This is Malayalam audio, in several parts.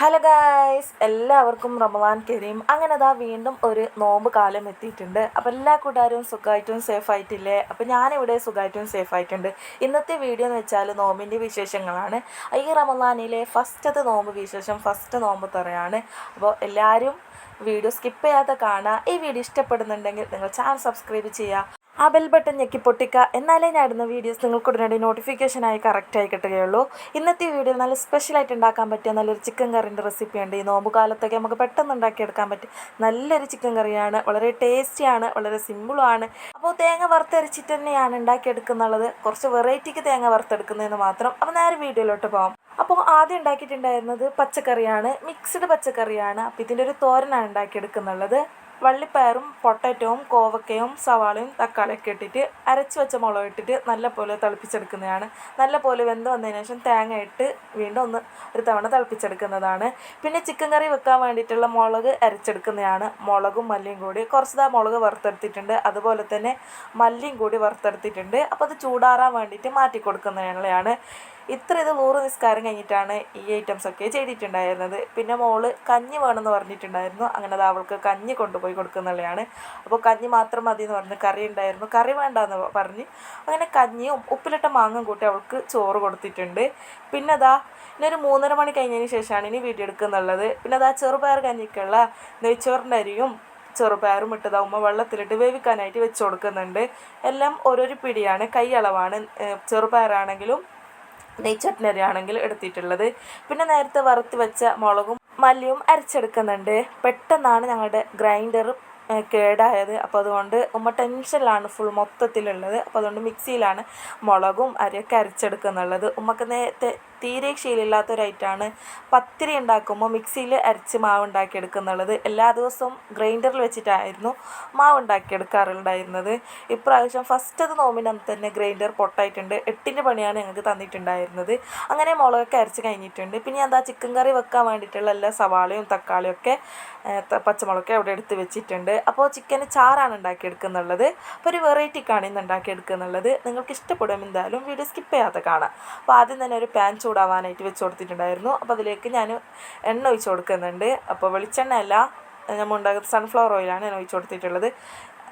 ഹലോ ഗായ്സ് എല്ലാവർക്കും റമദാൻ കരീം. അങ്ങനെ അതാ വീണ്ടും ഒരു നോമ്പ് കാലം എത്തിയിട്ടുണ്ട്. അപ്പോൾ എല്ലാ കൂട്ടുകാരും സുഖമായിട്ടും സേഫ് ആയിട്ടില്ലേ? അപ്പോൾ ഞാനിവിടെ സുഖമായിട്ടും സേഫ് ആയിട്ടുണ്ട്. ഇന്നത്തെ വീഡിയോ എന്ന് വെച്ചാൽ നോമ്പിന്റെ വിശേഷങ്ങളാണ്. ഈ റമദാനിലെ ഫസ്റ്റത്തെ നോമ്പ് വിശേഷം ഫസ്റ്റ് നോമ്പ് തറയാണ്. അപ്പോൾ എല്ലാവരും വീഡിയോ സ്കിപ്പ് ചെയ്യാതെ കാണുക. ഈ വീഡിയോ ഇഷ്ടപ്പെടുന്നുണ്ടെങ്കിൽ നിങ്ങൾ ചാനൽ സബ്സ്ക്രൈബ് ചെയ്യുക. ആ ബെൽ ബട്ടൺ ഞെക്കി പൊട്ടിക്കുക. എന്നാലേ ഞാൻ ഇടുന്ന വീഡിയോസ് നിങ്ങൾക്ക് ഉടനടി നോട്ടിഫിക്കേഷനായി കറക്റ്റായി കിട്ടുകയുള്ളൂ. ഇന്നത്തെ വീഡിയോ നല്ല സ്പെഷ്യലായിട്ട് ഉണ്ടാക്കാൻ പറ്റിയ നല്ലൊരു ചിക്കൻ കറിന്റെ റെസിപ്പി ഉണ്ട്. ഈ നോമ്പ് കാലത്തൊക്കെ നമുക്ക് പെട്ടെന്ന് ഉണ്ടാക്കിയെടുക്കാൻ പറ്റും നല്ലൊരു ചിക്കൻ കറിയാണ് വളരെ ടേസ്റ്റിയാണ് വളരെ സിമ്പിളുമാണ് അപ്പോൾ തേങ്ങ വറുത്തരച്ചിട്ട് തന്നെയാണ് ഉണ്ടാക്കിയെടുക്കുന്നുള്ളത്. കുറച്ച് വെറൈറ്റിക്ക് തേങ്ങ വറുത്തെടുക്കുന്നതെന്ന് മാത്രം. അപ്പോൾ നേരെ വീഡിയോയിലോട്ട് പോകാം അപ്പോൾ ആദ്യം ഉണ്ടാക്കിയിട്ടുണ്ടായിരുന്നത് പച്ചക്കറിയാണ്. മിക്സ്ഡ് പച്ചക്കറിയാണ്. അപ്പോൾ ഇതിന്റെ ഒരു തോരനാണ് ഉണ്ടാക്കിയെടുക്കുന്നുള്ളത്. വള്ളിപ്പയറും പൊട്ടറ്റവും കോവക്കയും സവാളയും തക്കാളിയൊക്കെ ഇട്ടിട്ട് അരച്ച് വെച്ച മുളക് ഇട്ടിട്ട് നല്ലപോലെ തിളപ്പിച്ചെടുക്കുന്നതാണ്. നല്ലപോലെ വെന്ത് വന്നതിന് ശേഷം തേങ്ങ ഇട്ട് വീണ്ടും ഒന്ന് ഒരു തവണ തിളപ്പിച്ചെടുക്കുന്നതാണ്. പിന്നെ ചിക്കൻ കറി വെക്കാൻ വേണ്ടിയിട്ടുള്ള മുളക് അരച്ചെടുക്കുന്നതാണ്. മുളകും മല്ലിയും കൂടി കുറച്ച് മുളക് വറുത്തെടുത്തിട്ടുണ്ട്. അതുപോലെ തന്നെ മല്ലിയും കൂടി വറുത്തെടുത്തിട്ടുണ്ട്. അപ്പോൾ അത് ചൂടാറാൻ വേണ്ടിയിട്ട് മാറ്റി കൊടുക്കുന്നതാണ് ഇത്ര ഇത് നൂറ് നിസ്കാരം കഴിഞ്ഞിട്ടാണ് ഈ ഐറ്റംസ് ഒക്കെ ചെയ്തിട്ടുണ്ടായിരുന്നത്. പിന്നെ മോൾ കഞ്ഞി വേണമെന്ന് പറഞ്ഞിട്ടുണ്ടായിരുന്നു. അങ്ങനെ അത് അവൾക്ക് കഞ്ഞി കൊണ്ടുപോയി കൊടുക്കുന്നുള്ളതാണ് അപ്പോൾ കഞ്ഞി മാത്രം മതി എന്ന് പറഞ്ഞ് കറി ഉണ്ടായിരുന്നു. കറി വേണ്ട എന്ന് പറഞ്ഞ് അങ്ങനെ കഞ്ഞിയും ഉപ്പിലിട്ട മാങ്ങും കൂട്ടി അവൾക്ക് ചോറ് കൊടുത്തിട്ടുണ്ട്. പിന്നെ അതാ ഇനി ഒരു മൂന്നര മണി കഴിഞ്ഞതിന് ശേഷമാണ് ഇനി വീഡിയോ എടുക്കുന്നുള്ളത്. പിന്നെ അതാ ചെറുപയർ കഞ്ഞിക്കുള്ള നെയ്ച്ചോറിന്റെ അരിയും ചെറുപയറും ഇട്ടതാ ഉമ്മ വെള്ളത്തിലിട്ട് വേവിക്കാനായിട്ട് വെച്ച് കൊടുക്കുന്നുണ്ട്. എല്ലാം ഓരോരു പിടിയാണ്. കൈ അളവാണ്. ചെറുപയറാണെങ്കിലും നെയ്ച്ചട്ടിനരി ആണെങ്കിൽ എടുത്തിട്ടുള്ളത്. പിന്നെ നേരത്തെ വറുത്ത് വെച്ച മുളകും മല്ലിയും അരച്ചെടുക്കുന്നുണ്ട്. പെട്ടെന്നാണ് ഞങ്ങളുടെ ഗ്രൈൻഡർ കേടായത്. അപ്പോൾ അതുകൊണ്ട് ഉമ്മ ടെൻഷനിലാണ് ഫുൾ മൊത്തത്തിലുള്ളത്. അപ്പോൾ അതുകൊണ്ട് മിക്സിയിലാണ് മുളകും അരിയൊക്കെ അരച്ചെടുക്കുന്നുള്ളത്. ഉമ്മക്ക് നേരത്തെ തീരെ ശീലമില്ലാത്തൊരൈറ്റാണ് പത്തിരി ഉണ്ടാക്കുമ്പോൾ മിക്സിയിൽ അരച്ച് മാവ് ഉണ്ടാക്കിയെടുക്കുന്നുള്ളത് എല്ലാ ദിവസവും ഗ്രൈൻഡറിൽ വെച്ചിട്ടായിരുന്നു മാവ് ഉണ്ടാക്കിയെടുക്കാറുണ്ടായിരുന്നത് ഇപ്രാവശ്യം ഫസ്റ്റ് അത് നോമ്പിന് തന്നെ ഗ്രൈൻഡർ പൊട്ടായിട്ടുണ്ട്. എട്ടിന്റെ പണിയാണ് ഞങ്ങൾക്ക് തന്നിട്ടുണ്ടായിരുന്നത്. അങ്ങനെ മുളകൊക്കെ അരച്ച് കഴിഞ്ഞിട്ടുണ്ട്. പിന്നെ എന്താ ചിക്കൻ കറി വെക്കാൻ വേണ്ടിയിട്ടുള്ള എല്ലാ സവാളയും തക്കാളിയും ഒക്കെ പച്ചമുളകൊക്കെ അവിടെ എടുത്ത് വെച്ചിട്ടുണ്ട്. അപ്പോൾ ചിക്കന് ചാറാണ് ഉണ്ടാക്കിയെടുക്കുന്നുള്ളത്. അപ്പോൾ ഒരു വെറൈറ്റിക്കാണ് ഇന്ന് ഉണ്ടാക്കിയെടുക്കുന്നുള്ളത്. നിങ്ങൾക്ക് ഇഷ്ടപ്പെടും എന്തായാലും വീഡിയോ സ്കിപ്പ് ചെയ്യാതെ കാണാം. അപ്പോൾ ആദ്യം തന്നെ ഒരു പാൻ ചൂടാവാനായിട്ട് വെച്ച് കൊടുത്തിട്ടുണ്ടായിരുന്നു. അപ്പോൾ അതിലേക്ക് ഞാൻ എണ്ണ ഒഴിച്ച് കൊടുക്കുന്നുണ്ട്. അപ്പോൾ വെളിച്ചെണ്ണ അല്ല നമ്മൾ ഉണ്ടാക്കുന്ന സൺഫ്ലവർ ഓയിലാണ് ഞാൻ ഒഴിച്ച് കൊടുത്തിട്ടുള്ളത്.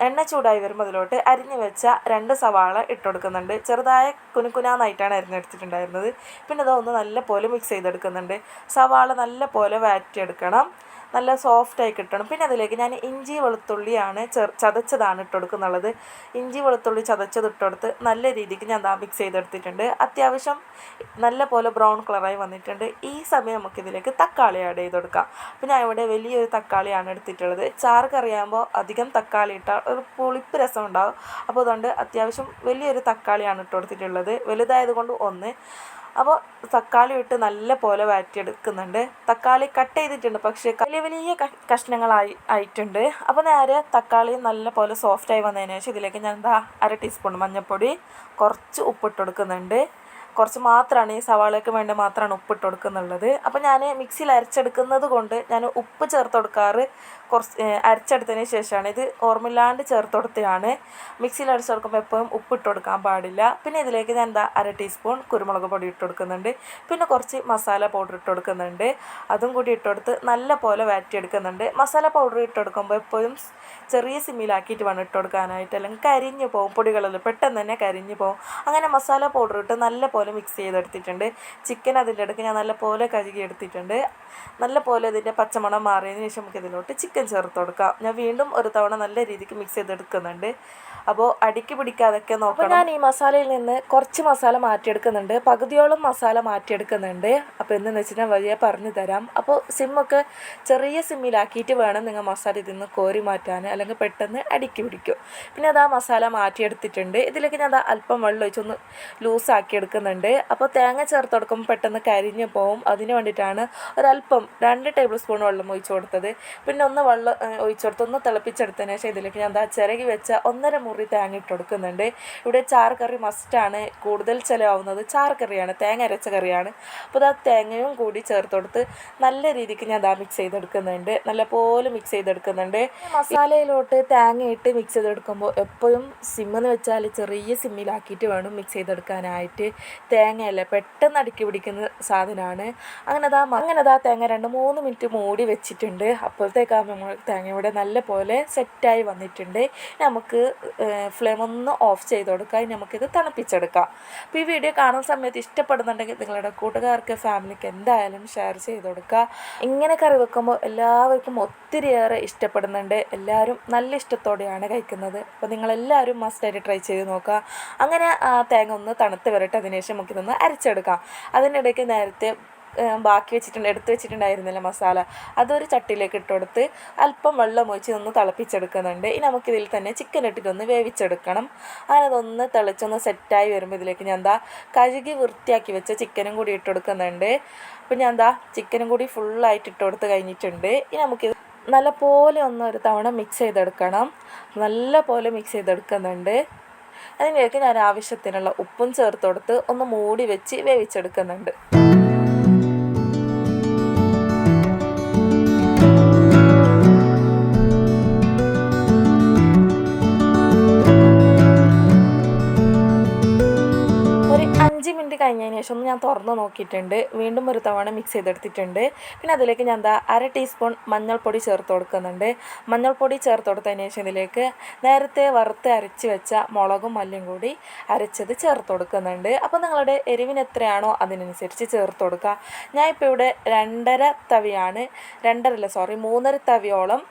എണ്ണ ചൂടായി വരുമ്പോൾ അതിലോട്ട് അരിഞ്ഞു വെച്ച രണ്ട് സവാള ഇട്ട് കൊടുക്കുന്നുണ്ട്. ചെറുതായ കുനുക്കുനാന്നായിട്ടാണ് അരിഞ്ഞെടുത്തിട്ടുണ്ടായിരുന്നത്. പിന്നെ അതൊന്ന് നല്ല പോലെ മിക്സ് ചെയ്തെടുക്കുന്നുണ്ട്. സവാള നല്ല പോലെ വാറ്റിയെടുക്കണം നല്ല സോഫ്റ്റായി കിട്ടണം. പിന്നെ അതിലേക്ക് ഞാൻ ഇഞ്ചി വെളുത്തുള്ളിയാണ് ചെറു ചതച്ചതാണ് ഇട്ട് കൊടുക്കുന്നുള്ളത് ഇഞ്ചി വെളുത്തുള്ളി ചതച്ചത് ഇട്ടുകൊടുത്ത് നല്ല രീതിക്ക് ഞാൻ ദാ മിക്സ് ചെയ്തെടുത്തിട്ടുണ്ട്. അത്യാവശ്യം നല്ല പോലെ ബ്രൗൺ കളറായി വന്നിട്ടുണ്ട്. ഈ സമയം നമുക്കിതിലേക്ക് തക്കാളി ആഡ് ചെയ്ത് കൊടുക്കാം പിന്നെ ഞാൻ ഇവിടെ വലിയൊരു തക്കാളിയാണ് എടുത്തിട്ടുള്ളത്. ചാറ് അധികം തക്കാളി ഇട്ടാൽ ഒരു പുളിപ്പ് രസം ഉണ്ടാവും. അപ്പോൾ അതുകൊണ്ട് അത്യാവശ്യം വലിയൊരു തക്കാളിയാണ് ഇട്ട് കൊടുത്തിട്ടുള്ളത് വലുതായത് കൊണ്ട് ഒന്ന് അപ്പോൾ തക്കാളി ഇട്ട് നല്ല പോലെ വഴറ്റിയെടുക്കുന്നുണ്ട്. തക്കാളി കട്ട് ചെയ്തിട്ടുണ്ട്. പക്ഷേ വലിയ വലിയ കഷ്ണങ്ങളായി ആയിട്ടുണ്ട്. അപ്പോൾ നേരെ തക്കാളി നല്ല പോലെ സോഫ്റ്റായി വന്നതിന് ശേഷം ഇതിലേക്ക് ഞാൻ എന്താ അര ടീസ്പൂൺ മഞ്ഞൾപ്പൊടി കുറച്ച് ഉപ്പിട്ട് കൊടുക്കുന്നുണ്ട്. കുറച്ച് മാത്രമാണ് ഈ സവാളയ്ക്ക് വേണ്ടി മാത്രമാണ് ഉപ്പിട്ട് കൊടുക്കുന്നുള്ളത്. അപ്പോൾ ഞാൻ മിക്സിയിൽ അരച്ചെടുക്കുന്നത് കൊണ്ട് ഞാൻ ഉപ്പ് ചേർത്ത് കൊടുക്കാറ് കുറച്ച് അരച്ചെടുത്തതിന് ശേഷമാണ് ഇത് ഓർമ്മയില്ലാണ്ട് ചേർത്ത് കൊടുത്തതാണ് മിക്സിയിൽ അരച്ച് കൊടുക്കുമ്പോൾ എപ്പോഴും ഉപ്പിട്ട് കൊടുക്കാൻ പാടില്ല. പിന്നെ ഇതിലേക്ക് ഞാൻ എന്താ അര ടീസ്പൂൺ കുരുമുളക് പൊടി ഇട്ട് കൊടുക്കുന്നുണ്ട്. പിന്നെ കുറച്ച് മസാല പൗഡർ ഇട്ട് കൊടുക്കുന്നുണ്ട്. അതും കൂടി ഇട്ട് കൊടുത്ത് നല്ല പോലെ വാറ്റിയെടുക്കുന്നുണ്ട് മസാല പൗഡർ ഇട്ട് കൊടുക്കുമ്പോൾ എപ്പോഴും ചെറിയ സിമ്മിലാക്കിയിട്ട് വേണം ഇട്ട് കൊടുക്കാനായിട്ട്. അല്ലെങ്കിൽ കരിഞ്ഞു പോകും പൊടികളെല്ലാം പെട്ടെന്ന് തന്നെ കരിഞ്ഞു പോകും അങ്ങനെ മസാല പൗഡർ ഇട്ട് നല്ല പോലെ മിക്സ് ചെയ്തെടുത്തിട്ടുണ്ട്. ചിക്കൻ അതിന്റെ ഇടയ്ക്ക് ഞാൻ നല്ല പോലെ കഴുകി എടുത്തിട്ടുണ്ട് നല്ല പോലെ ഇതിന്റെ പച്ചമണം മാറിയതിന് ശേഷം നമുക്ക് ഇതിലോട്ട് ചിക്കൻ ചേർത്ത് കൊടുക്കാം. ഞാൻ വീണ്ടും ഒരു തവണ നല്ല രീതിക്ക് മിക്സ് ചെയ്തെടുക്കുന്നുണ്ട്. അപ്പോൾ അടിക്ക് പിടിക്കാതൊക്കെ നോക്കണം. ഞാൻ ഈ മസാലയിൽ നിന്ന് കുറച്ച് മസാല മാറ്റിയെടുക്കുന്നുണ്ട്. പകുതിയോളം മസാല മാറ്റിയെടുക്കുന്നുണ്ട്. അപ്പോൾ എന്തെന്ന് വെച്ചിട്ടുണ്ടെങ്കിൽ വലിയ പറഞ്ഞു തരാം. അപ്പോൾ സിമ്മൊക്കെ ചെറിയ സിമ്മിലാക്കിയിട്ട് വേണം നിങ്ങൾ മസാല ഇതിൽ നിന്ന് കോരി മാറ്റാൻ. അല്ലെങ്കിൽ പെട്ടെന്ന് അടിക്ക് പിടിക്കും. പിന്നെ അത് ആ മസാല മാറ്റിയെടുത്തിട്ടുണ്ട്. ഇതിലേക്ക് ഞാൻ അത് അല്പം വെള്ളം ഒഴിച്ചൊന്ന് ലൂസാക്കി എടുക്കുന്നുണ്ട്. അപ്പോൾ തേങ്ങ ചേർത്ത് കൊടുക്കുമ്പോൾ പെട്ടെന്ന് കരിഞ്ഞ് പോവും. അതിന് വേണ്ടിയിട്ടാണ് ഒരല്പം രണ്ട് ടേബിൾ സ്പൂൺ വെള്ളം ഒഴിച്ച് കൊടുത്തത്. പിന്നെ ഒന്ന് വെള്ളം ഒഴിച്ചെടുത്ത് ഒന്ന് തിളപ്പിച്ചെടുത്തതിന് ശേഷം ഇതിലേക്ക് ഞാൻ എന്താ ചിരകി വെച്ച ഒന്നര മുറി തേങ്ങ ഇട്ട് കൊടുക്കുന്നുണ്ട്. ഇവിടെ ചാറ് കറി മസ്റ്റാണ് കൂടുതൽ ചിലവാകുന്നത് ചാറ് കറിയാണ് തേങ്ങ അരച്ച കറിയാണ്. അപ്പോൾ ഇതാ തേങ്ങയും കൂടി ചേർത്ത് കൊടുത്ത് നല്ല രീതിക്ക് ഞാൻ ഇതാ മിക്സ് ചെയ്തെടുക്കുന്നുണ്ട്. നല്ലപോലെ മിക്സ് ചെയ്തെടുക്കുന്നുണ്ട്. മസാലയിലോട്ട് തേങ്ങ ഇട്ട് മിക്സ് ചെയ്തെടുക്കുമ്പോൾ എപ്പോഴും സിമ്മെന്ന് വെച്ചാൽ ചെറിയ സിമ്മിലാക്കിയിട്ട് വേണം മിക്സ് ചെയ്തെടുക്കാനായിട്ട്. തേങ്ങയല്ല പെട്ടെന്ന് അടുക്കി പിടിക്കുന്ന സാധനമാണ്. അങ്ങനെ അതാ അങ്ങനെ അതാ തേങ്ങ രണ്ട് മൂന്ന് മിനിറ്റ് മൂടി വെച്ചിട്ടുണ്ട്. അപ്പോഴത്തേക്കാകുമ്പോൾ നമ്മൾ തേങ്ങ ഇവിടെ നല്ല പോലെ സെറ്റായി വന്നിട്ടുണ്ട്. നമുക്ക് ഫ്ലെയിം ഒന്ന് ഓഫ് ചെയ്ത് കൊടുക്കാം. ഇനി നമുക്കിത് തണുപ്പിച്ചെടുക്കാം. അപ്പോൾ ഈ വീഡിയോ കാണുന്ന സമയത്ത് ഇഷ്ടപ്പെടുന്നുണ്ടെങ്കിൽ നിങ്ങളുടെ കൂട്ടുകാർക്ക് ഫാമിലിക്ക് എന്തായാലും ഷെയർ ചെയ്ത് കൊടുക്കുക. ഇങ്ങനെ കറി വെക്കുമ്പോൾ എല്ലാവർക്കും ഒത്തിരിയേറെ ഇഷ്ടപ്പെടുന്നുണ്ട്. എല്ലാവരും നല്ല ഇഷ്ടത്തോടെയാണ് കഴിക്കുന്നത്. അപ്പോൾ നിങ്ങളെല്ലാവരും മസ്റ്റായിട്ട് ട്രൈ ചെയ്ത് നോക്കുക. അങ്ങനെ തേങ്ങ ഒന്ന് തണുത്ത് വരട്ടെ അതിനുശേഷം നമുക്കിതൊന്ന് അരച്ചെടുക്കാം. അതിനിടയ്ക്ക് നേരത്തെ ബാക്കി വെച്ചിട്ടുണ്ട് എടുത്ത് വെച്ചിട്ടുണ്ടായിരുന്നില്ല മസാല. അതൊരു ചട്ടിയിലേക്ക് ഇട്ട് കൊടുത്ത് അല്പം വെള്ളം ഒഴിച്ച് ഒന്ന് തിളപ്പിച്ചെടുക്കുന്നുണ്ട്. ഇനി നമുക്കിതിൽ തന്നെ ചിക്കൻ ഇട്ടിട്ടൊന്ന് വേവിച്ചെടുക്കണം. അങ്ങനെ അതൊന്ന് തിളച്ചൊന്ന് സെറ്റായി വരുമ്പോൾ ഇതിലേക്ക് ഞാൻ എന്താ കഴുകി വൃത്തിയാക്കി വെച്ച ചിക്കനും കൂടി ഇട്ട് കൊടുക്കുന്നുണ്ട് അപ്പോൾ ഞാൻ എന്താ ചിക്കനും കൂടി ഫുള്ളായിട്ട് ഇട്ട് കൊടുത്ത് കഴിഞ്ഞിട്ടുണ്ട്. ഇനി നമുക്കിത് നല്ല പോലെ ഒന്ന് ഒരു തവണ മിക്സ് ചെയ്തെടുക്കണം. നല്ല പോലെ മിക്സ് ചെയ്തെടുക്കുന്നുണ്ട്. അതിനിടയ്ക്ക് ഞാൻ ആവശ്യത്തിനുള്ള ഉപ്പും ചേർത്ത് കൊടുത്ത് ഒന്ന് മൂടി വെച്ച് വേവിച്ചെടുക്കുന്നുണ്ട്. അഞ്ച് കഴിഞ്ഞതിന് ശേഷം ഞാൻ തുറന്ന് നോക്കിയിട്ടുണ്ട്. വീണ്ടും ഒരു തവണ മിക്സ് ചെയ്തെടുത്തിട്ടുണ്ട്. പിന്നെ അതിലേക്ക് ഞാൻ എന്താ അര ടീസ്പൂൺ മഞ്ഞൾപ്പൊടി ചേർത്ത് കൊടുക്കുന്നുണ്ട്. മഞ്ഞൾപ്പൊടി ചേർത്ത് കൊടുത്തതിന് ശേഷം ഇതിലേക്ക് നേരത്തെ വറുത്ത് അരച്ച് വെച്ച മുളകും മല്ലിയും കൂടി അരച്ചത് ചേർത്ത് കൊടുക്കുന്നുണ്ട്. അപ്പോൾ നിങ്ങളുടെ എരിവിന് എത്രയാണോ അതിനനുസരിച്ച് ചേർത്ത് കൊടുക്കുക. ഞാൻ ഇപ്പോൾ ഇവിടെ രണ്ടര തവിയാണ്. രണ്ടരല്ല സോറി മൂന്നര തവിയോളം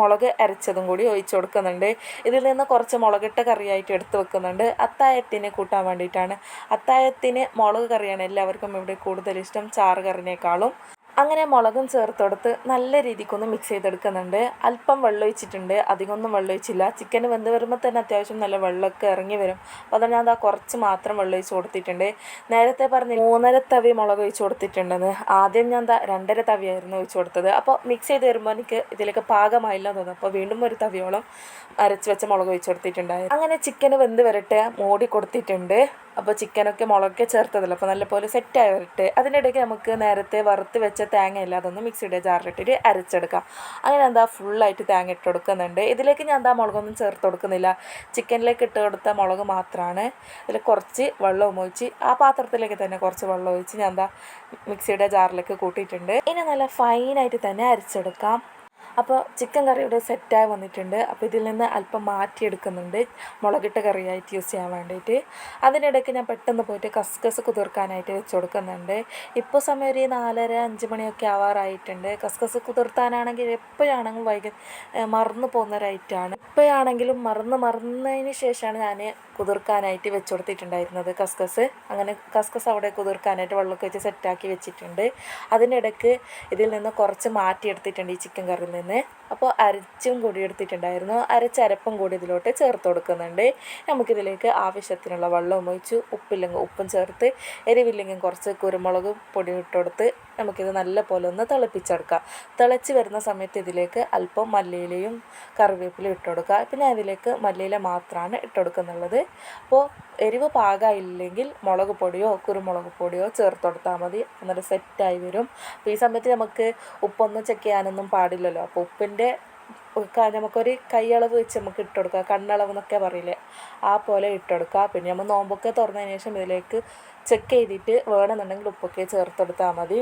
മുളക് അരച്ചതും കൂടി ഒഴിച്ച് കൊടുക്കുന്നുണ്ട്. ഇതിൽ നിന്ന് കുറച്ച് മുളകിട്ട കറിയായിട്ട് എടുത്ത് വെക്കുന്നുണ്ട്. അത്തായത്തിന് കൂട്ടാൻ വേണ്ടിയിട്ടാണ്. അത്തായത്തിന് മുളക് കറിയാണ് എല്ലാവർക്കും ഇവിടെ കൂടുതൽ ഇഷ്ടം. ചാറ് കറിനേക്കാളും. അങ്ങനെ മുളകും ചേർത്ത് കൊടുത്ത് നല്ല രീതിക്കൊന്ന് മിക്സ് ചെയ്തെടുക്കുന്നുണ്ട്. അല്പം വെള്ളം ഒഴിച്ചിട്ടുണ്ട്. അധികമൊന്നും വെള്ളം ഒഴിച്ചില്ല. ചിക്കൻ വെന്ത് വരുമ്പോൾ തന്നെ അത്യാവശ്യം നല്ല വെള്ളമൊക്കെ ഇറങ്ങി വരും. അപ്പോൾ ഞാൻ അതാ കുറച്ച് മാത്രം വെള്ളം ഒഴിച്ച് കൊടുത്തിട്ടുണ്ട്. നേരത്തെ പറഞ്ഞ് മൂന്നര തവി മുളക് ഒഴിച്ച് കൊടുത്തിട്ടുണ്ടെന്ന്. ആദ്യം ഞാൻ എന്താ രണ്ടര തവിയായിരുന്നു ഒഴിച്ച് കൊടുത്തത്. അപ്പോൾ മിക്സ് ചെയ്ത് വരുമ്പോൾ എനിക്ക് ഇതിലേക്ക് പാകമായില്ല തോന്നുന്നു. അപ്പോൾ വീണ്ടും ഒരു തവിയോളം അരച്ച് വെച്ച മുളക് ഒഴിച്ച് കൊടുത്തിട്ടുണ്ടായിരുന്നു. അങ്ങനെ ചിക്കൻ വെന്ത് വരട്ടെ മൂടി കൊടുത്തിട്ടുണ്ട്. അപ്പോൾ ചിക്കനൊക്കെ മുളകൊക്കെ ചേർത്തതല്ലോ? അപ്പോൾ നല്ലപോലെ സെറ്റായി വരട്ടെ. അതിനിടയ്ക്ക് നമുക്ക് നേരത്തെ വറുത്ത് വെച്ച തേങ്ങ ഇല്ല അതൊന്ന് മിക്സിയുടെ ജാറിലിട്ടിട്ട് അരച്ചെടുക്കാം. അങ്ങനെ എന്താ ഫുള്ളായിട്ട് തേങ്ങ ഇട്ട് കൊടുക്കുന്നുണ്ട് ഇതിലേക്ക് ഞാൻ എന്താ മുളകൊന്നും ചേർത്ത് കൊടുക്കുന്നില്ല. ചിക്കനിലേക്ക് ഇട്ട് കൊടുത്ത മുളക് മാത്രമാണ് ഇതിൽ കുറച്ച് വെള്ളം ഒഴിച്ച് ആ പാത്രത്തിലേക്ക് തന്നെ കുറച്ച് വെള്ളം ഒഴിച്ച് ഞാൻ എന്താ മിക്സിയുടെ ജാറിലേക്ക് കൂട്ടിയിട്ടുണ്ട്. ഇനി നല്ല ഫൈനായിട്ട് തന്നെ അരച്ചെടുക്കാം. അപ്പോൾ ചിക്കൻ കറി ഇവിടെ സെറ്റായി വന്നിട്ടുണ്ട്. അപ്പോൾ ഇതിൽ നിന്ന് അല്പം മാറ്റിയെടുക്കുന്നുണ്ട്. മുളകിട്ട കറിയായിട്ട് യൂസ് ചെയ്യാൻ വേണ്ടിയിട്ട്. അതിനിടയ്ക്ക് ഞാൻ പെട്ടെന്ന് പോയിട്ട് കസ്കസ് കുതിർക്കാനായിട്ട് വെച്ച് കൊടുക്കുന്നുണ്ട്. ഇപ്പോൾ സമയം ഒരു നാലര അഞ്ച് മണിയൊക്കെ ആവാറായിട്ടുണ്ട്. കസ്കസ് കുതിർത്താനാണെങ്കിൽ എപ്പോഴാണെങ്കിലും വൈകി മറന്നു പോകുന്ന ഒരു ഐറ്റമാണ് ഇപ്പോഴാണെങ്കിലും മറന്ന് മറന്നതിന് ശേഷമാണ് ഞാൻ കുതിർക്കാനായിട്ട് വെച്ച് കൊടുത്തിട്ടുണ്ടായിരുന്നത് കസ്കസ്. അങ്ങനെ കസ്കസ് അവിടെ കുതിർക്കാനായിട്ട് വെള്ളമൊക്കെ വെച്ച് സെറ്റാക്കി വെച്ചിട്ടുണ്ട്. അതിനിടയ്ക്ക് ഇതിൽ നിന്ന് കുറച്ച് മാറ്റിയെടുത്തിട്ടുണ്ട് ഈ ചിക്കൻ കറിയിൽ നിന്ന്. അപ്പോൾ അരച്ചും കൂടി എടുത്തിട്ടുണ്ടായിരുന്നു. അരച്ചരപ്പും കൂടി ഇതിലോട്ട് ചേർത്ത് കൊടുക്കുന്നുണ്ട്. നമുക്കിതിലേക്ക് ആവശ്യത്തിനുള്ള വെള്ളവും ഒഴിച്ച്. ഉപ്പില്ലെങ്കിൽ ഉപ്പും ചേർത്ത് എരിവില്ലെങ്കിൽ കുറച്ച് കുരുമുളക് പൊടി ഇട്ട് കൊടുത്ത് നമുക്കിത് നല്ല പോലെ ഒന്ന് തിളപ്പിച്ചെടുക്കാം. തിളച്ച് വരുന്ന സമയത്ത് ഇതിലേക്ക് അല്പം മല്ലിയിലയും കറിവേപ്പിലയും ഇട്ട് കൊടുക്കുക പിന്നെ അതിലേക്ക് മല്ലിയില മാത്രമാണ് ഇട്ട് കൊടുക്കുന്നുള്ളത് അപ്പോൾ എരിവ് പാകമായില്ലെങ്കിൽ മുളക് പൊടിയോ കുരുമുളക് പൊടിയോ ചേർത്ത് കൊടുത്താൽ മതി. എന്നിട്ട് സെറ്റായി വരും. അപ്പോൾ ഈ സമയത്ത് നമുക്ക് ഉപ്പൊന്നും ചെക്ക് ചെയ്യാനൊന്നും പാടില്ലല്ലോ. അപ്പോൾ ഉപ്പിന്റെ നമുക്കൊരു കൈയളവ് വെച്ച് നമുക്ക് ഇട്ട് കൊടുക്കുക കണ്ണളവ് എന്നൊക്കെ പറയില്ലേ? ആ പോലെ ഇട്ട് കൊടുക്കുക പിന്നെ നമ്മൾ നോമ്പൊക്കെ തുറന്നതിന് ശേഷം ഇതിലേക്ക് ചെക്ക് ചെയ്തിട്ട് വേണമെന്നുണ്ടെങ്കിൽ ഉപ്പൊക്കെ ചേർത്തെടുത്താൽ മതി.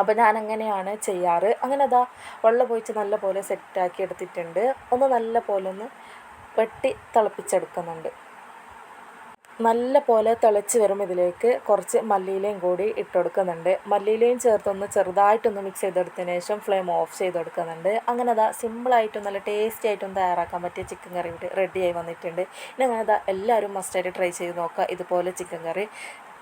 അപ്പോൾ ഞാൻ അങ്ങനെയാണ് ചെയ്യാറ്. അങ്ങനെ അതാ വെള്ളം ഒഴിച്ച് നല്ല പോലെ സെറ്റാക്കി എടുത്തിട്ടുണ്ട്. ഒന്ന് നല്ല പോലെ ഒന്ന് വെട്ടി തിളപ്പിച്ചെടുക്കുന്നുണ്ട്. നല്ല പോലെ തിളച്ച് വരുമ്പോൾ ഇതിലേക്ക് കുറച്ച് മല്ലിയിലയും കൂടി ഇട്ടെടുക്കുന്നുണ്ട് മല്ലിയിലയും ചേർത്തൊന്ന് ചെറുതായിട്ടൊന്ന് മിക്സ് ചെയ്തെടുത്തതിന് ശേഷം ഫ്ലെയിം ഓഫ് ചെയ്തെടുക്കുന്നുണ്ട് അങ്ങനെ അതാ സിമ്പിളായിട്ടും നല്ല ടേസ്റ്റി ആയിട്ടും തയ്യാറാക്കാൻ പറ്റിയ ചിക്കൻ കറി റെഡിയായി വന്നിട്ടുണ്ട്. ഇനി അങ്ങനെ അതാ എല്ലാവരും മസ്റ്റായിട്ട് ട്രൈ ചെയ്ത് നോക്കുക. ഇതുപോലെ ചിക്കൻ കറി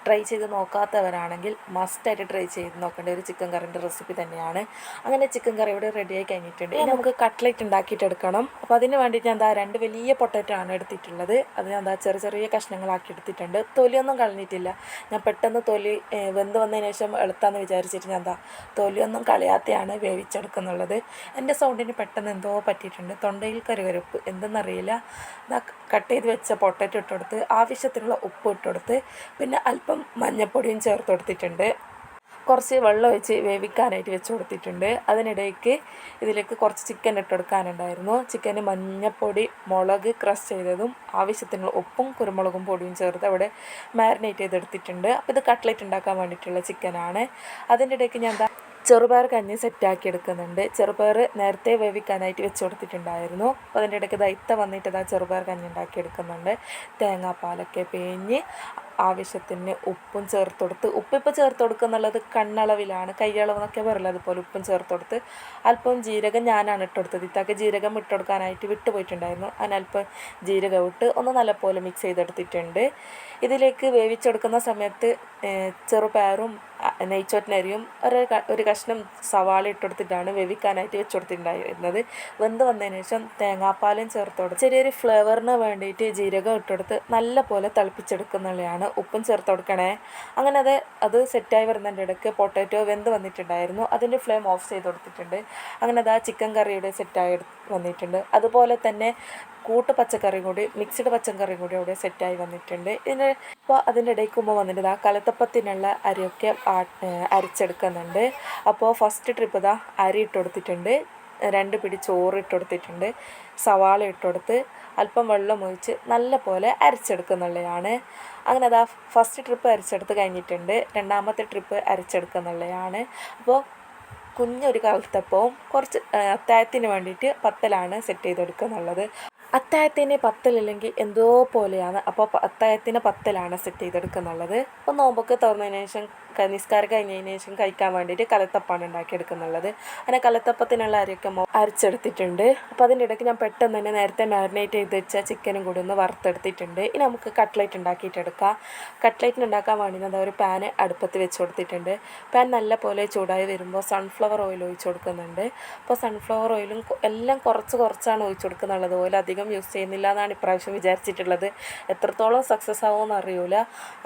ട്രൈ ചെയ്ത് നോക്കാത്തവരാണെങ്കിൽ മസ്റ്റായിട്ട് ട്രൈ ചെയ്ത് നോക്കേണ്ട ഒരു ചിക്കൻ കറിന്റെ റെസിപ്പി തന്നെയാണ്. അങ്ങനെ ചിക്കൻ കറി ഇവിടെ റെഡിയായി കഴിഞ്ഞിട്ടുണ്ട്. ഇനി നമുക്ക് കട്ട്ലറ്റ് ഉണ്ടാക്കിയിട്ട് എടുക്കണം. അപ്പോൾ അതിന് വേണ്ടിയിട്ട് ഞാൻ എന്താ രണ്ട് വലിയ പൊട്ടറ്റോ ആണ് എടുത്തിട്ടുള്ളത്. അത് ഞാൻ എന്താ ചെറിയ ചെറിയ കഷ്ണങ്ങളാക്കി എടുത്തിട്ടുണ്ട്. തൊലിയൊന്നും കളഞ്ഞിട്ടില്ല. ഞാൻ പെട്ടെന്ന് തൊലി വെന്ത് വന്നതിന് ശേഷം എളുത്താന്ന് വിചാരിച്ചിട്ട് ഞാൻ എന്താ തൊലിയൊന്നും കളയാത്തെയാണ് വേവിച്ചെടുക്കുന്നുള്ളത് എന്റെ സൗണ്ടിന് പെട്ടെന്ന് എന്തോ പറ്റിയിട്ടുണ്ട്. തൊണ്ടയിൽ കരുകരുപ്പ്. എന്തെന്നറിയില്ല. കട്ട് ചെയ്ത് വെച്ച പൊട്ടറ്റോ ഇട്ട് കൊടുത്ത് ആവശ്യത്തിനുള്ള ഉപ്പ് ഇട്ട് കൊടുത്ത് പിന്നെ അല്പം മഞ്ഞൾപ്പൊടിയും ചേർത്ത് കൊടുത്തിട്ടുണ്ട്. കുറച്ച് വെള്ളം ഒഴിച്ച് വേവിക്കാനായിട്ട് വെച്ച് കൊടുത്തിട്ടുണ്ട്. അതിനിടയ്ക്ക് ഇതിലേക്ക് കുറച്ച് ചിക്കൻ ഇട്ട് കൊടുക്കാനുണ്ടായിരുന്നു. ചിക്കന് മഞ്ഞപ്പൊടി മുളക് ക്രഷ് ചെയ്തതും ആവശ്യത്തിനുള്ള ഉപ്പും കുരുമുളകും പൊടിയും ചേർത്ത് അവിടെ മാരിനേറ്റ് ചെയ്തെടുത്തിട്ടുണ്ട്. അപ്പോൾ ഇത് കട്ട്ലറ്റ് ഉണ്ടാക്കാൻ വേണ്ടിയിട്ടുള്ള ചിക്കനാണ് അതിന്റെ ഇടയ്ക്ക് ഞാൻ ചെറുപയർ കഞ്ഞി സെറ്റാക്കി എടുക്കുന്നുണ്ട്. ചെറുപയർ നേരത്തെ വേവിക്കാനായിട്ട് വെച്ച് കൊടുത്തിട്ടുണ്ടായിരുന്നു. അപ്പോൾ അതിന്റെ ഇടയ്ക്ക് ദൈത്ത വന്നിട്ട് ഇതാ ചെറുപയർ കഞ്ഞി ഉണ്ടാക്കി എടുക്കുന്നുണ്ട്. തേങ്ങാപ്പാലൊക്കെ പിഴിഞ്ഞ് ആവശ്യത്തിന് ഉപ്പും ചേർത്ത് കൊടുത്ത് ഉപ്പിപ്പോൾ ചേർത്ത് കൊടുക്കുക എന്നുള്ളത് കണ്ണളവിലാണ്. കൈയളവെന്നൊക്കെ പറയുള്ളത് അതുപോലെ ഉപ്പും ചേർത്ത് കൊടുത്ത് അല്പം ജീരകം ഞാനാണ് ഇട്ട് കൊടുത്തത് ഇത്താക്ക് ജീരകം ഇട്ട് കൊടുക്കാനായിട്ട് വിട്ടുപോയിട്ടുണ്ടായിരുന്നു അതിനല്പം ജീരകം ഇട്ട് ഒന്ന് നല്ലപോലെ മിക്സ് ചെയ്തെടുത്തിട്ടുണ്ട്. ഇതിലേക്ക് വേവിച്ചെടുക്കുന്ന സമയത്ത് ചെറുപയറും നെയ്ച്ചോറ്റിനരിയും ഒരു ഒരു കഷ്ണം സവാള ഇട്ടെടുത്തിട്ടാണ് വേവിക്കാനായിട്ട് വെച്ച് കൊടുത്തിട്ടുണ്ടായിരുന്നത് വെന്ത് വന്നതിന് ശേഷം തേങ്ങാപ്പാലും ചേർത്ത് കൊടുത്ത് ചെറിയൊരു ഫ്ലേവറിന് വേണ്ടിയിട്ട് ജീരകം ഇട്ടെടുത്ത് നല്ല പോലെ തിളപ്പിച്ചെടുക്കുന്നുള്ളതാണ് ഉപ്പും ചേർത്ത് കൊടുക്കണേ. അങ്ങനെ അത് അത് സെറ്റായി വരുന്നതിന്റെ ഇടയ്ക്ക് പൊട്ടാറ്റോ വെന്ത് വന്നിട്ടുണ്ടായിരുന്നു. അതിന്റെ ഫ്ലെയിം ഓഫ് ചെയ്ത് കൊടുത്തിട്ടുണ്ട്. അങ്ങനെ അത് ആ ചിക്കൻ കറിയുടെ സെറ്റായി വന്നിട്ടുണ്ട്. അതുപോലെ തന്നെ കൂട്ട് പച്ചക്കറി കൂടി മിക്സ്ഡ് പച്ചക്കറി കൂടി അവിടെ സെറ്റായി വന്നിട്ടുണ്ട്. ഇതിന് ഇപ്പോൾ അതിന്റെ ഇടയ്ക്ക് മുമ്പ് വന്നിട്ട് ആ കലത്തപ്പത്തിനുള്ള അരിയൊക്കെ അരച്ചെടുക്കുന്നുണ്ട്. അപ്പോൾ ഫസ്റ്റ് ട്രിപ്പ് ഇതാ അരി ഇട്ട് കൊടുത്തിട്ടുണ്ട്. രണ്ട് പിടി ചോറ് ഇട്ടുകൊടുത്തിട്ടുണ്ട് സവാള ഇട്ടുകൊടുത്ത് അല്പം വെള്ളം ഒഴിച്ച് നല്ല പോലെ അരച്ചെടുക്കുന്നുള്ളതാണ് അങ്ങനെ അതാ ഫസ്റ്റ് ട്രിപ്പ് അരച്ചെടുത്ത് കഴിഞ്ഞിട്ടുണ്ട് രണ്ടാമത്തെ ട്രിപ്പ് അരച്ചെടുക്കുന്നുള്ളതാണ് അപ്പോൾ കുഞ്ഞൊരു കാലത്തപ്പവും കുറച്ച് അത്തായത്തിന് വേണ്ടിയിട്ട് പത്തലാണ് സെറ്റ് ചെയ്തെടുക്കുന്നുള്ളത് അത്തായത്തിന് പത്തലില്ലെങ്കിൽ എന്തോ പോലെയാണ് അപ്പോൾ അത്തായത്തിന് പത്തലാണ് സെറ്റ് ചെയ്തെടുക്കുന്നുള്ളത് അപ്പോൾ നോമ്പൊക്കെ തുറന്നതിന് ശേഷം നിസ്കാരം കഴിഞ്ഞതിന് ശേഷം കഴിക്കാൻ വേണ്ടിയിട്ട് കലത്തപ്പാണ് ഉണ്ടാക്കിയെടുക്കുന്നുള്ളത്. അങ്ങനെ കലത്തപ്പത്തിനുള്ള അരിയൊക്കെ അരച്ചെടുത്തിട്ടുണ്ട്. അപ്പോൾ അതിന്റെ ഇടയ്ക്ക് ഞാൻ പെട്ടെന്ന് തന്നെ നേരത്തെ മാരിനേറ്റ് ചെയ്ത് വെച്ച ചിക്കനും കൂടി ഒന്ന് വറുത്തെടുത്തിട്ടുണ്ട്. ഇനി നമുക്ക് കട്ട്ലേറ്റ് ഉണ്ടാക്കിയിട്ടെടുക്കാം. കട്ട്ലേറ്റിന് ഉണ്ടാക്കാൻ വേണ്ടി ഞാൻ ഒരു പാന് അടുപ്പത്ത് വെച്ച് കൊടുത്തിട്ടുണ്ട്. പാൻ നല്ല പോലെ ചൂടായി വരുമ്പോൾ സൺഫ്ലവർ ഓയിൽ ഒഴിച്ച് കൊടുക്കുന്നുണ്ട്. അപ്പോൾ സൺഫ്ലവർ ഓയിലും എല്ലാം കുറച്ച് കുറച്ചാണ് ഒഴിച്ച് കൊടുക്കുന്നുള്ളത്. ഓയിൽ അധികം യൂസ് ചെയ്യുന്നില്ല എന്നാണ് ഇപ്രാവശ്യം വിചാരിച്ചിട്ടുള്ളത്. എത്രത്തോളം സക്സസ് ആവുമെന്ന് അറിയൂല.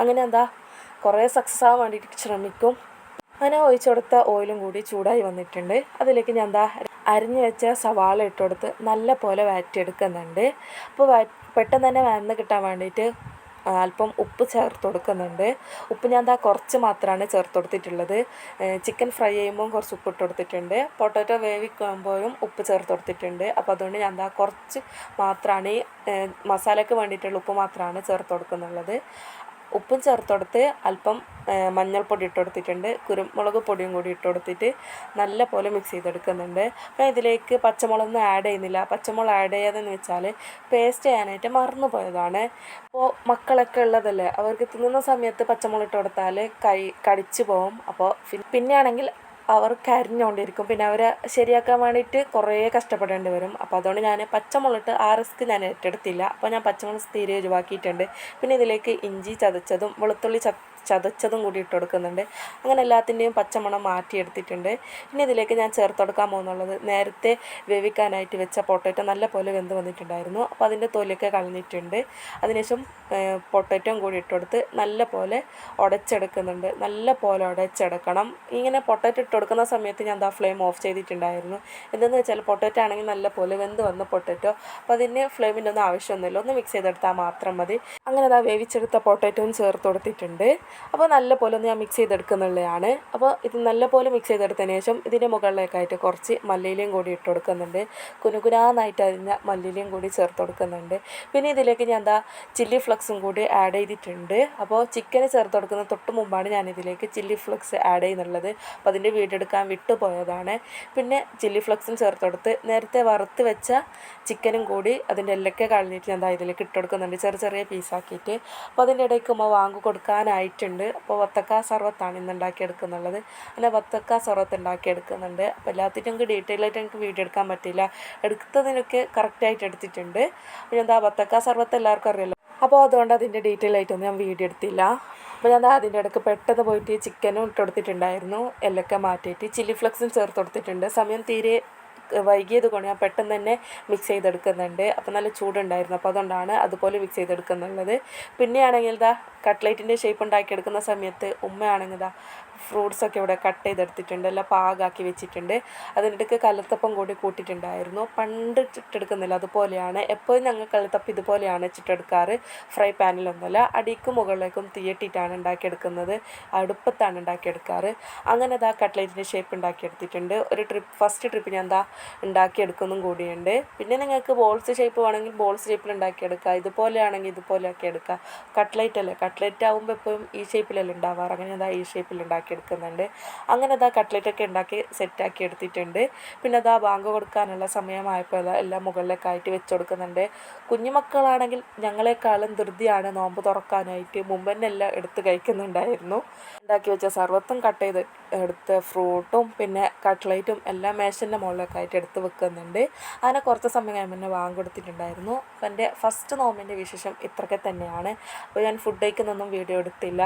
അങ്ങനെ എന്താ കുറേ സക്സസ് ആവാൻ വേണ്ടിയിട്ട് ശ്രമിക്കും. അങ്ങനെ ഒഴിച്ചു കൊടുത്ത ഓയിലും കൂടി ചൂടായി വന്നിട്ടുണ്ട്. അതിലേക്ക് ഞാൻ എന്താ അരിഞ്ഞു വെച്ച സവാള ഇട്ട് കൊടുത്ത് നല്ല പോലെ വാറ്റിയെടുക്കുന്നുണ്ട് അപ്പോൾ വാ പെട്ടെന്ന് തന്നെ വഴന്ന് കിട്ടാൻ വേണ്ടിയിട്ട് അല്പം ഉപ്പ് ചേർത്ത് കൊടുക്കുന്നുണ്ട്. ഉപ്പ് ഞാൻ എന്താ കുറച്ച് മാത്രമാണ് ചേർത്ത് കൊടുത്തിട്ടുള്ളത്. ചിക്കൻ ഫ്രൈ ചെയ്യുമ്പോൾ കുറച്ച് ഉപ്പ് ഇട്ട് കൊടുത്തിട്ടുണ്ട്. പൊട്ടാറ്റോ വേവിക്കുമ്പോഴും ഉപ്പ് ചേർത്ത് കൊടുത്തിട്ടുണ്ട്. അപ്പോൾ അതുകൊണ്ട് ഞാൻ എന്താ കുറച്ച് മാത്രമാണ് ഈ മസാലയ്ക്ക് വേണ്ടിയിട്ടുള്ള ഉപ്പ് മാത്രമാണ് ചേർത്ത് കൊടുക്കുന്നുള്ളത്. ഉപ്പും ചേർത്ത് കൊടുത്ത് അല്പം മഞ്ഞൾപ്പൊടി ഇട്ട് കൊടുത്തിട്ടുണ്ട് കുരുമുളക് പൊടിയും കൂടി ഇട്ട് കൊടുത്തിട്ട് നല്ല പോലെ മിക്സ് ചെയ്തെടുക്കുന്നുണ്ട്. അപ്പോൾ ഇതിലേക്ക് പച്ചമുളകൊന്നും ആഡ് ചെയ്യുന്നില്ല. പച്ചമുളക് ആഡ് ചെയ്യാതെന്ന് വെച്ചാൽ പേസ്റ്റ് ചെയ്യാനായിട്ട് മറന്നു പോയതാണ്. അപ്പോൾ മക്കളൊക്കെ ഉള്ളതല്ലേ? അവർക്ക് തിന്നുന്ന സമയത്ത് പച്ചമുളക് ഇട്ട് കൊടുത്താൽ കൈ കടിച്ചു പോകും അപ്പോൾ പിന്നെയാണെങ്കിൽ അവർ കരഞ്ഞുകൊണ്ടിരിക്കും പിന്നെ അവരെ ശരിയാക്കാൻ വേണ്ടിയിട്ട് കുറേ കഷ്ടപ്പെടേണ്ടി വരും. അപ്പോൾ അതുകൊണ്ട് ഞാൻ പച്ചമുളകിട്ട് ആ റിസ്ക് ഞാൻ ഏറ്റെടുത്തില്ല. അപ്പോൾ ഞാൻ പച്ചമുളക് തീരെ ഒഴിവാക്കിയിട്ടുണ്ട്. പിന്നെ ഇതിലേക്ക് ഇഞ്ചി ചതച്ചതും വെളുത്തുള്ളി ചതച്ചതും കൂടി ഇട്ട് കൊടുക്കുന്നുണ്ട്. അങ്ങനെ എല്ലാത്തിന്റെയും പച്ചമണം മാറ്റിയെടുത്തിട്ടുണ്ട് ഇനി ഇതിലേക്ക് ഞാൻ ചേർത്ത് കൊടുക്കാൻ പോകുന്നുള്ളത് നേരത്തെ വേവിക്കാനായിട്ട് വെച്ച പൊട്ടറ്റോ നല്ല പോലെ വെന്ത് വന്നിട്ടുണ്ടായിരുന്നു. അപ്പോൾ അതിന്റെ തൊലിയൊക്കെ കളഞ്ഞിട്ടുണ്ട്. അതിനുശേഷം പൊട്ടറ്റോയും കൂടി ഇട്ട് കൊടുത്ത് നല്ല പോലെ ഉടച്ചെടുക്കുന്നുണ്ട്. നല്ല പോലെ ഉടച്ചെടുക്കണം. ഇങ്ങനെ പൊട്ടറ്റോ ഇട്ട് കൊടുക്കുന്ന സമയത്ത് ഞാൻ എന്താ ഫ്ലെയിം ഓഫ് ചെയ്തിട്ടുണ്ടായിരുന്നു. എന്തെന്ന് വെച്ചാൽ പൊട്ടറ്റോ ആണെങ്കിൽ നല്ല പോലെ വെന്ത് വന്ന പൊട്ടറ്റോ. അപ്പോൾ അതിന് ഫ്ലെയിമിന്റെ ഒന്നും ആവശ്യമൊന്നുമില്ല. ഒന്ന് മിക്സ് ചെയ്തെടുത്താൽ മാത്രം മതി. അങ്ങനെ അതാ വേവിച്ചെടുത്ത പൊട്ടറ്റോയും ചേർത്ത് കൊടുത്തിട്ടുണ്ട്. അപ്പോൾ നല്ല പോലെ ഒന്ന് ഞാൻ മിക്സ് ചെയ്തെടുക്കുന്നുള്ളതാണ് അപ്പോൾ ഇത് നല്ല പോലെ മിക്സ് ചെയ്തെടുത്തതിന് ശേഷം ഇതിന്റെ മുകളിലേക്കായിട്ട് കുറച്ച് മല്ലിയിലയും കൂടി ഇട്ട് കൊടുക്കുന്നുണ്ട്. കുനുകുനാന്നായിട്ട് അരിഞ്ഞ മല്ലിയിലയും കൂടി ചേർത്ത് കൊടുക്കുന്നുണ്ട്. പിന്നെ ഇതിലേക്ക് ഞാൻ എന്താ ചില്ലി ഫ്ലക്സും കൂടി ആഡ് ചെയ്തിട്ടുണ്ട്. അപ്പോൾ ചിക്കന് ചേർത്ത് കൊടുക്കുന്ന തൊട്ട് മുമ്പാണ് ഞാൻ ഇതിലേക്ക് ചില്ലി ഫ്ലക്സ് ആഡ് ചെയ്യുന്നുള്ളത്. അപ്പോൾ അതിന്റെ വീഡിയോ എടുക്കാൻ വിട്ടുപോയതാണ്. പിന്നെ ചില്ലി ഫ്ലക്സും ചേർത്ത് കൊടുത്ത് നേരത്തെ വറുത്ത് വെച്ച ചിക്കനും കൂടി അതിന്റെ എല്ലൊക്കെ കളഞ്ഞിട്ട് ഞാൻ ഇതിലേക്ക് ഇട്ടുകൊടുക്കുന്നുണ്ട്. ചെറിയ ചെറിയ പീസാക്കിയിട്ട്. അപ്പോൾ അതിന്റെ ഇടയ്ക്ക് ഉമ്മ വാങ്ങി കൊടുക്കാനായിട്ടുണ്ട്. അപ്പോൾ വത്തക്ക സർവത്താണ് ഇന്ന് ഉണ്ടാക്കിയെടുക്കുന്നുള്ളത്. അങ്ങനെ വത്തക്ക സർവത്ത് ഉണ്ടാക്കിയെടുക്കുന്നുണ്ട്. അപ്പോൾ എല്ലാത്തിനും എനിക്ക് ഡീറ്റെയിൽ ആയിട്ട് എനിക്ക് വീഡിയോ എടുക്കാൻ പറ്റില്ല എടുത്തതിനൊക്കെ കറക്റ്റായിട്ട് എടുത്തിട്ടുണ്ട്. അപ്പോൾ എന്താ വത്തക്ക സർവത്ത് എല്ലാവർക്കും അറിയാലോ. അപ്പോൾ അതുകൊണ്ട് അതിന്റെ ഡീറ്റെയിൽ ആയിട്ടൊന്നും ഞാൻ വീഡിയോ എടുത്തില്ല അപ്പോൾ ഞാൻ അതിന്റെ ഇടയ്ക്ക് പെട്ടെന്ന് പോയിട്ട് ചിക്കനും ഇട്ട് കൊടുത്തിട്ടുണ്ടായിരുന്നു. എല്ലൊക്കെ മാറ്റിയിട്ട് ചില്ലി ഫ്ലെക്സും ചേർത്ത് കൊടുത്തിട്ടുണ്ട്. സമയം തീരെ വൈകിയത് കൊണ്ട് ഞാൻ പെട്ടെന്ന് തന്നെ മിക്സ് ചെയ്തെടുക്കുന്നുണ്ട്. അപ്പോൾ നല്ല ചൂടുണ്ടായിരുന്നു. അപ്പോൾ അതുകൊണ്ടാണ് അതുപോലെ മിക്സ് ചെയ്തെടുക്കുന്നുള്ളത്. പിന്നെയാണെങ്കിൽ ഇതാ കട്ട്ലേറ്റിന്റെ ഷേപ്പ് ഉണ്ടാക്കിയെടുക്കുന്ന സമയത്ത് ഉമ്മയാണെങ്കിൽ ഇതാ ഫ്രൂട്ട്സൊക്കെ ഇവിടെ കട്ട് ചെയ്തെടുത്തിട്ടുണ്ട്. എല്ലാം പാകാക്കി വെച്ചിട്ടുണ്ട്. അതിനിടയ്ക്ക് കലത്തപ്പം കൂടി കൂട്ടിയിട്ടുണ്ടായിരുന്നു. പണ്ട് ചുട്ടെടുക്കുന്നില്ല അതുപോലെയാണ്. എപ്പോഴും ഞങ്ങൾ കലത്തപ്പം ഇതുപോലെയാണ് ചുട്ടെടുക്കാറ് ഫ്രൈ പാനിലൊന്നുമല്ല അടിക്കും മുകളിലേക്കും തീയിട്ടിട്ടാണ് ഉണ്ടാക്കിയെടുക്കുന്നത്. അടുപ്പത്താണ് ഉണ്ടാക്കിയെടുക്കാറ്. അങ്ങനെ ഇതാ കട്ട്ലേറ്റിന്റെ ഷേപ്പ് ഉണ്ടാക്കിയെടുത്തിട്ടുണ്ട്. ഒരു ട്രിപ്പ് ഫസ്റ്റ് ട്രിപ്പ് ഞാൻ എന്താ ഉണ്ടാക്കിയെടുക്കുന്നതും കൂടിയുണ്ട്. പിന്നെ നിങ്ങൾക്ക് ബോൾസ് ഷേപ്പ് വേണമെങ്കിൽ ബോൾസ് ഷേപ്പിൽ ഉണ്ടാക്കിയെടുക്കുക ഇതുപോലെയാണെങ്കിൽ ഇതുപോലെയൊക്കെ എടുക്കുക കട്ട്ലേറ്റ് അല്ലേ കട്ട്ലേറ്റ് ആകുമ്പോൾ എപ്പോഴും ഈ ഷേപ്പിലല്ലേ ഉണ്ടാവാറ്? അങ്ങനെ അതാ ഈ ഷേപ്പിൽ ഉണ്ടാക്കിയെടുക്കുന്നുണ്ട്. അങ്ങനെ അതാ കട്ട്ലറ്റൊക്കെ ഉണ്ടാക്കി സെറ്റാക്കി എടുത്തിട്ടുണ്ട്. പിന്നെ അതാ ബാങ്ക് കൊടുക്കാനുള്ള സമയമായപ്പോൾ എല്ലാം മുകളിലൊക്കെ ആയിട്ട് വെച്ച് കൊടുക്കുന്നുണ്ട്. കുഞ്ഞുമക്കളാണെങ്കിൽ ഞങ്ങളെക്കാളും ധൃതിയാണ് നോമ്പ് തുറക്കാനായിട്ട്. മുമ്പ് തന്നെ എല്ലാം എടുത്ത് കഴിക്കുന്നുണ്ടായിരുന്നു. ഉണ്ടാക്കി വെച്ച സർവത്തും കട്ട് ചെയ്ത് എടുത്ത് ഫ്രൂട്ടും പിന്നെ കട്ട്ലേറ്റും എല്ലാം മേശന്റെ മുകളിലൊക്കെ ആയിട്ട് എടുത്ത് വെക്കുന്നുണ്ട്. അങ്ങനെ കുറച്ച് സമയം കഴിയുമ്പോൾ തന്നെ വാങ്ങി കൊടുത്തിട്ടുണ്ടായിരുന്നു. അപ്പോൾ എന്റെ ഫസ്റ്റ് നോമ്പിന്റെ വിശേഷം ഇത്രയൊക്കെ തന്നെയാണ്. അപ്പോൾ ഞാൻ ഫുഡ് കഴിക്കുന്നൊന്നും വീഡിയോ എടുത്തില്ല.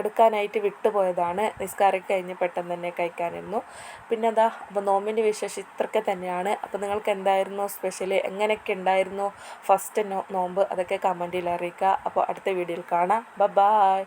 എടുക്കാനായിട്ട് വിട്ടുപോയതാണ്. നിസ്കാരം കഴിഞ്ഞ് പെട്ടെന്ന് തന്നെ കഴിക്കാനിരുന്നു. പിന്നെ എന്താ അപ്പോൾ നോമ്പിന്റെ വിശേഷം ഇത്രയൊക്കെ തന്നെയാണ്. അപ്പോൾ നിങ്ങൾക്ക് എന്തായിരുന്നു സ്പെഷ്യൽ എങ്ങനെയൊക്കെ ഉണ്ടായിരുന്നു ഫസ്റ്റ് നോമ്പ്? അതൊക്കെ കമന്റിൽ അറിയിക്കുക. അപ്പോൾ അടുത്ത വീഡിയോയിൽ കാണാം. ബ ബായ്